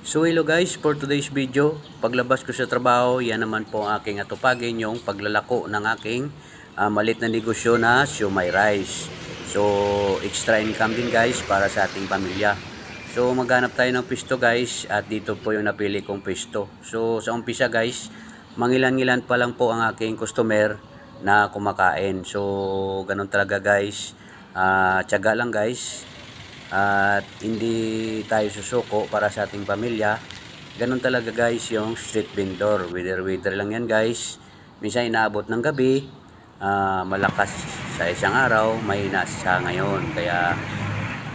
So hello guys, for today's video, paglabas ko sa trabaho, yan naman po ang aking atupagin yung paglalako ng aking ah, malit na negosyo na siomay rice. So extra income din guys para sa ating pamilya. So maghanap tayo ng pisto guys at dito po yung napili kong pisto. So sa umpisa guys, mangilan-ngilan pa lang po ang aking customer na kumakain. So ganun talaga guys. Ah, tiyaga lang guys at hindi tayo susuko para sa ating pamilya. Ganun talaga guys yung street vendor. Wither wither lang yan guys. Minsan inaabot ng gabi, ah, malakas sa isang araw, mahina sa ngayon. Kaya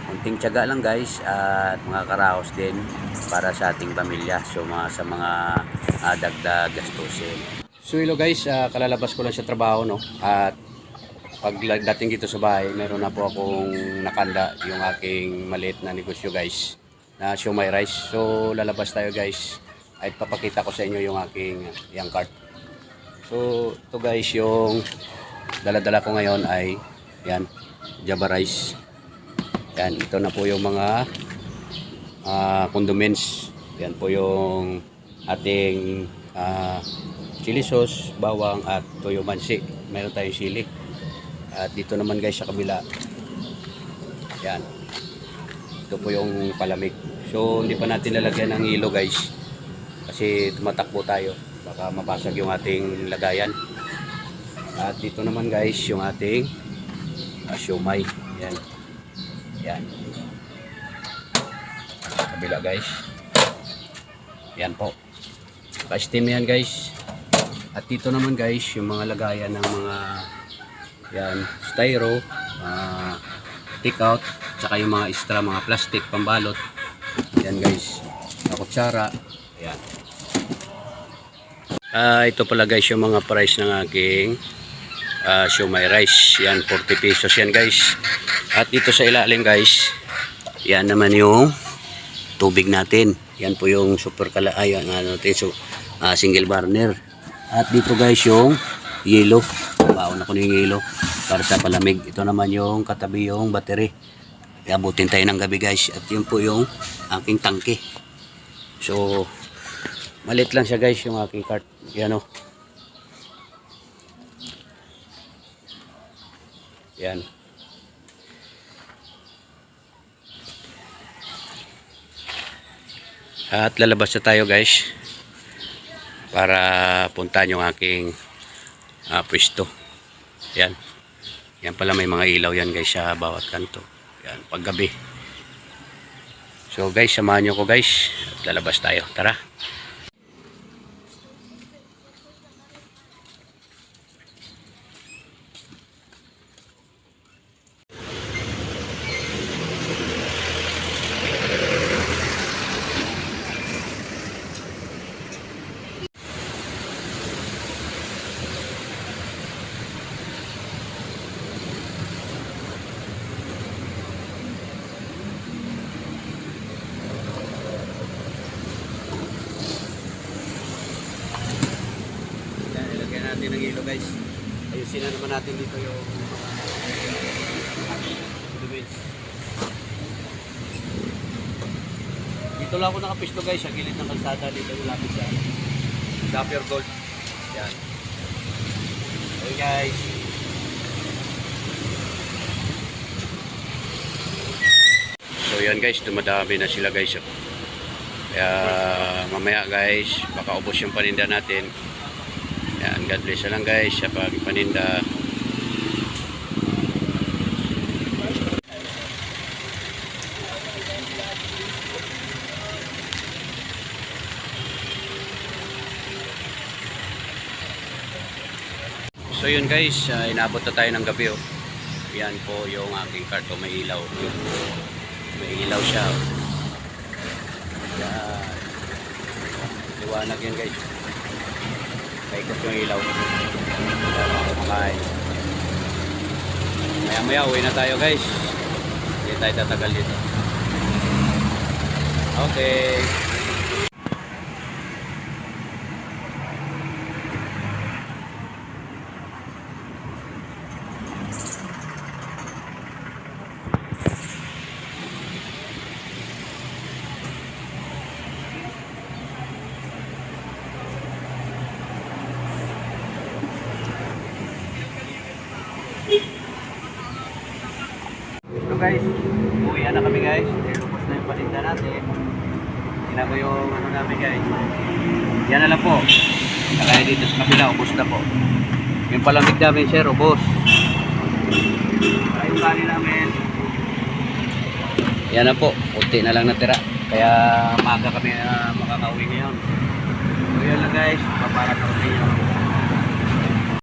kunting tiyaga lang guys at mga karaos din para sa ating pamilya. So mga sa mga ah, dagdag gastusin. So hello guys, ah, kalalabas ko lang sa trabaho no. At pag dating dito sa bahay, meron na po akong nakanda yung aking maliit na negosyo guys na siomay rice. So lalabas tayo guys at papakita ko sa inyo yung aking yung cart. So ito guys yung daladala ko ngayon ay yan Java rice. Yan ito na po yung mga ah, condiments. Yan po yung ating ah, chili sauce, bawang at toyo mansi. Meron tayong sili. At dito naman guys sa kabila. Yan. Ito po yung palamig. So hindi pa natin lalagyan ng hilo guys. Kasi tumatakbo tayo. Baka mabasag yung ating lagayan. At dito naman guys yung ating uh, siomay. Yan. Yan. Kabila guys. Yan po. Naka-steam yan guys. At dito naman guys yung mga lagayan ng mga yan, styro, uh, take out, tsaka yung mga extra mga plastic pambalot. Yan guys, na kutsara. Yan. Ah, ito pala guys yung mga price ng aking uh, siomay rice. Yan, 40 pesos yan guys. At dito sa ilalim guys, yan naman yung tubig natin. Yan po yung super kala, ay, ano, natin, so, ah, single burner. At dito guys yung yellow. Baon ako ng yellow para sa palamig. Ito naman yung katabi yung battery. Iabutin tayo ng gabi guys. At yun po yung aking tangke. So, malit lang siya guys yung aking cart. Yan o. Yan. At lalabas na tayo guys para puntahan yung aking ah, pwesto. Yan. Yan pala may mga ilaw yan guys sa bawat kanto. Yan, paggabi. So guys, samahan nyo ko guys. At lalabas tayo. Tara. Natin ng ilo guys. Ayusin na naman natin dito yung. Dito lang ako nakapisto guys, sa gilid ng kalsada dito yung lapit sa Dapper Gold. Yan. Okay guys. So yan guys, dumadami na sila guys. Kaya mamaya guys, baka ubos yung paninda natin. Yan, God bless lang guys sa pagpaninda. So yun guys, uh, inabot na tayo ng gabi oh. Yan po yung aking cart oh, may ilaw. Yun. May ilaw siya. Oh. Yan. Liwanag yan guys. Paikot yung ilaw. Okay. Maya maya uwi na tayo guys. Hindi tayo tatagal dito. Okay. Guys, uwi na kami guys. Nilubos na yung paninda natin. Tingnan yung ano namin guys. Yan na lang po. Kaya dito sa kabila, ubos na po. Yung palamig namin sir, ubos. Kaya yung kanin namin. Yan na po, unti na lang natira. Kaya maga kami uh, makakauwi ngayon. So yan lang guys, paparat na kami yung